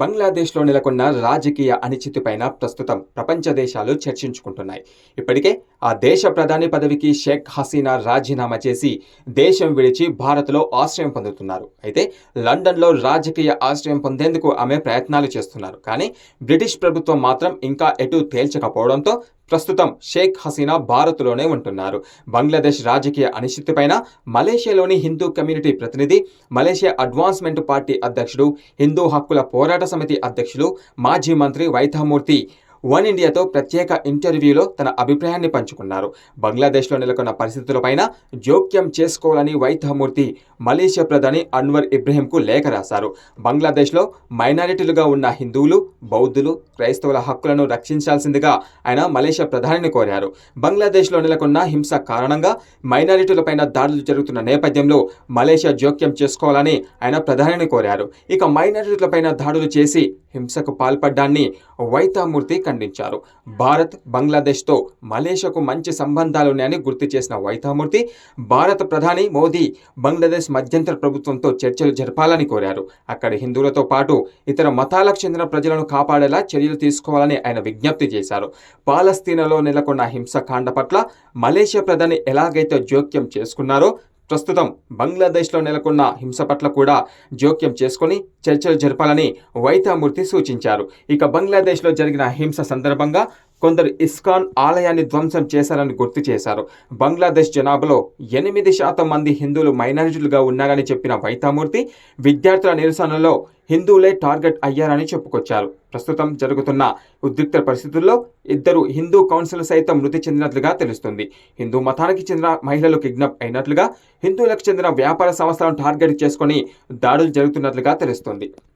బంగ్లాదేశ్లో నెలకొన్న రాజకీయ అనిశ్చితిపైన ప్రస్తుతం ప్రపంచ దేశాలు చర్చించుకుంటున్నాయి. ఇప్పటికే ఆ దేశ ప్రధాని పదవికి షేక్ హసీనా రాజీనామా చేసి దేశం విడిచి భారత్లో ఆశ్రయం పొందుతున్నారు. అయితే లండన్లో రాజకీయ ఆశ్రయం పొందేందుకు ఆమె ప్రయత్నాలు చేస్తున్నారు. కానీ బ్రిటిష్ ప్రభుత్వం మాత్రం ఇంకా ఎటు తేల్చకపోవడంతో ప్రస్తుతం షేక్ హసీనా భారత్లోనే ఉంటున్నారు. బంగ్లాదేశ్ రాజకీయ అనిశ్చితిపైన మలేషియాలోని హిందూ కమ్యూనిటీ ప్రతినిధి మలేషియా అడ్వాన్స్మెంట్ పార్టీ అధ్యక్షుడు హిందూ హక్కుల పోరాట సమితి అధ్యక్షులు మాజీ మంత్రి వైథామూర్తి వన్ ఇండియాతో ప్రత్యేక ఇంటర్వ్యూలో తన అభిప్రాయాన్ని పంచుకున్నారు. బంగ్లాదేశ్లో నెలకొన్న పరిస్థితులపైన జోక్యం చేసుకోవాలని వైద్యమూర్తి మలేషియా ప్రధాని అన్వర్ ఇబ్రహీంకు లేఖ రాశారు. బంగ్లాదేశ్లో మైనారిటీలుగా ఉన్న హిందువులు బౌద్ధులు క్రైస్తవుల హక్కులను రక్షించాల్సిందిగా ఆయన మలేషియా ప్రధానిని కోరారు. బంగ్లాదేశ్లో నెలకొన్న హింస కారణంగా మైనారిటీలపైన దాడులు జరుగుతున్న నేపథ్యంలో మలేషియా జోక్యం చేసుకోవాలని ఆయన ప్రధానిని కోరారు. ఇక మైనారిటీలపైన దాడులు చేసి హింసకు పాల్పడ్డాన్ని వైతామూర్తి ఖండించారు. భారత్ బంగ్లాదేశ్తో మలేషియాకు మంచి సంబంధాలున్నాయని గుర్తు చేసిన వైతామూర్తి భారత ప్రధాని మోదీ బంగ్లాదేశ్ మధ్యంతర ప్రభుత్వంతో చర్చలు జరపాలని కోరారు. అక్కడ హిందువులతో పాటు ఇతర మతాలకు చెందిన ప్రజలను కాపాడేలా చర్యలు తీసుకోవాలని ఆయన విజ్ఞప్తి చేశారు. పాలస్తీనాలో నెలకొన్న హింసకాండ పట్ల మలేషియా ప్రధాని ఎలాగైతే జోక్యం చేసుకున్నారో ప్రస్తుతం బంగ్లాదేశ్లో నెలకొన్న హింస పట్ల కూడా జోక్యం చేసుకొని చర్చలు జరపాలని వైతామూర్తి సూచించారు. ఇక బంగ్లాదేశ్లో జరిగిన హింస సందర్భంగా కొందరు ఇస్కాన్ ఆలయాన్ని ధ్వంసం చేశారని గుర్తు చేశారు. బంగ్లాదేశ్ జనాభాలో ఎనిమిది శాతం మంది హిందువులు మైనారిటీలుగా ఉన్నారని చెప్పిన వైతామూర్తి విద్యార్థుల నిరసనలో హిందువులే టార్గెట్ అయ్యారని చెప్పుకొచ్చారు. ప్రస్తుతం జరుగుతున్న ఉద్రిక్త పరిస్థితుల్లో ఇద్దరు హిందూ కౌన్సిల్ సైతం మృతి చెందినట్లుగా తెలుస్తుంది. హిందూ మతానికి చెందిన మహిళలు కిడ్నాప్ అయినట్లుగా హిందువులకు చెందిన వ్యాపార సంస్థలను టార్గెట్ చేసుకొని దాడులు జరుగుతున్నట్లుగా తెలుస్తుంది.